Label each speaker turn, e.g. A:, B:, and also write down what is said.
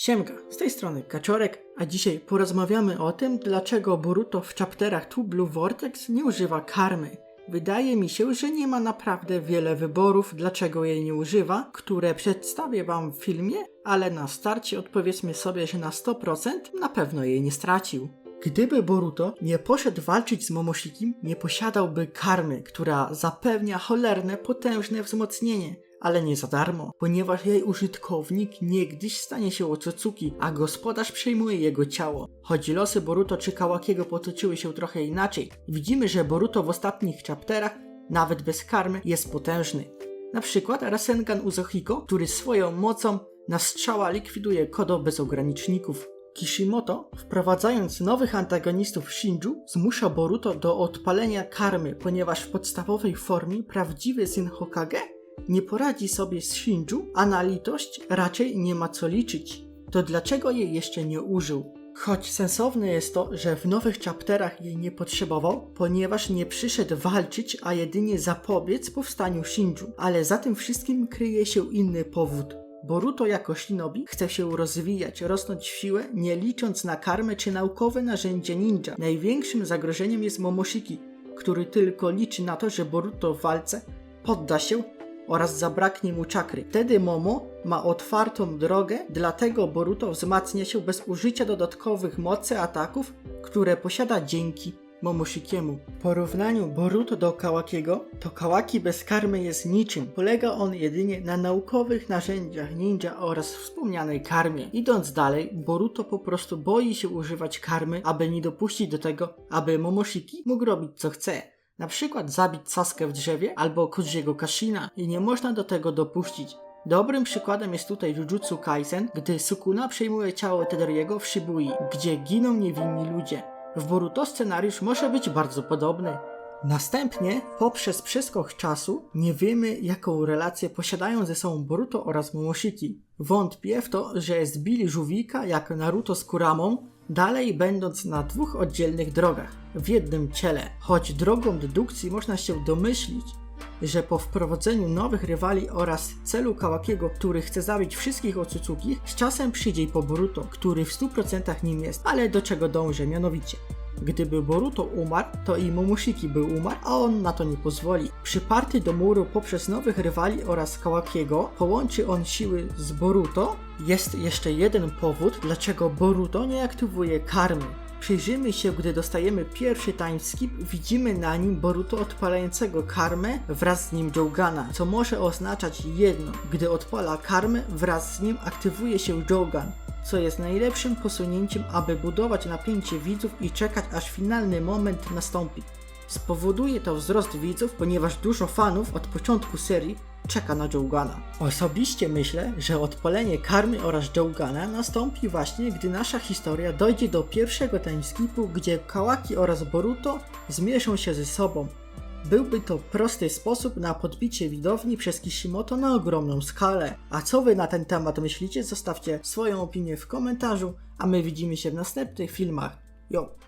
A: Siemka, z tej strony Kaczorek, a dzisiaj porozmawiamy o tym, dlaczego Boruto w chapterach Two Blue Vortex nie używa karmy. Wydaje mi się, że nie ma naprawdę wiele wyborów, dlaczego jej nie używa, które przedstawię wam w filmie, ale na starcie odpowiedzmy sobie, że na 100% na pewno jej nie stracił. Gdyby Boruto nie poszedł walczyć z Momoshikim, nie posiadałby karmy, która zapewnia cholerne, potężne wzmocnienie, ale nie za darmo, ponieważ jej użytkownik niegdyś stanie się Otsutsuki, a gospodarz przejmuje jego ciało. Choć losy Boruto czy Kawakiego potoczyły się trochę inaczej, widzimy, że Boruto w ostatnich chapterach, nawet bez karmy, jest potężny. Na przykład Rasengan Uzohiko, który swoją mocą na strzała likwiduje Kodo bez ograniczników. Kishimoto, wprowadzając nowych antagonistów Shinju, zmusza Boruto do odpalenia karmy, ponieważ w podstawowej formie prawdziwy syn Hokage nie poradzi sobie z Shinju, a na litość raczej nie ma co liczyć. To dlaczego jej jeszcze nie użył? Choć sensowne jest to, że w nowych chapterach jej nie potrzebował, ponieważ nie przyszedł walczyć, a jedynie zapobiec powstaniu Shinju. Ale za tym wszystkim kryje się inny powód. Boruto jako shinobi chce się rozwijać, rosnąć w siłę, nie licząc na karmę czy naukowe narzędzie ninja. Największym zagrożeniem jest Momoshiki, który tylko liczy na to, że Boruto w walce podda się oraz zabraknie mu czakry. Wtedy Momo ma otwartą drogę, dlatego Boruto wzmacnia się bez użycia dodatkowych mocy ataków, które posiada dzięki Momoshikiemu. W porównaniu Boruto do Kawakiego, to Kawaki bez karmy jest niczym. Polega on jedynie na naukowych narzędziach ninja oraz wspomnianej karmie. Idąc dalej, Boruto po prostu boi się używać karmy, aby nie dopuścić do tego, aby Momoshiki mógł robić co chce. Na przykład zabić Saskę w drzewie albo Koziego Kashina i nie można do tego dopuścić. Dobrym przykładem jest tutaj Jujutsu Kaisen, gdy Sukuna przejmuje ciało Tedoriego w Shibui, gdzie giną niewinni ludzie. W Boruto scenariusz może być bardzo podobny. Następnie, poprzez przeskok czasu, nie wiemy jaką relację posiadają ze sobą Boruto oraz Momoshiki. Wątpię w to, że jest Billy Żółwika jak Naruto z Kuramą, dalej będąc na dwóch oddzielnych drogach, w jednym ciele. Choć drogą dedukcji można się domyślić, że po wprowadzeniu nowych rywali oraz celu Kawakiego, który chce zabić wszystkich Otsutsuki, z czasem przyjdzie po Boruto, który w 100% nim jest, ale do czego dążę, mianowicie. Gdyby Boruto umarł, to i Momoshiki by umarł, a on na to nie pozwoli. Przyparty do muru poprzez nowych rywali oraz Kawakiego, połączy on siły z Boruto. Jest jeszcze jeden powód, dlaczego Boruto nie aktywuje karmy. Przyjrzymy się, gdy dostajemy pierwszy timeskip, widzimy na nim Boruto odpalającego karmę wraz z nim Jougana, co może oznaczać jedno. Gdy odpala karmę, wraz z nim aktywuje się Jougan, co jest najlepszym posunięciem, aby budować napięcie widzów i czekać aż finalny moment nastąpi. Spowoduje to wzrost widzów, ponieważ dużo fanów od początku serii czeka na Jougana. Osobiście myślę, że odpalenie karmy oraz Jougana nastąpi właśnie, gdy nasza historia dojdzie do pierwszego timeskipu, gdzie Kawaki oraz Boruto zmierzą się ze sobą. Byłby to prosty sposób na podbicie widowni przez Kishimoto na ogromną skalę. A co wy na ten temat myślicie? Zostawcie swoją opinię w komentarzu, a my widzimy się w następnych filmach. Jo!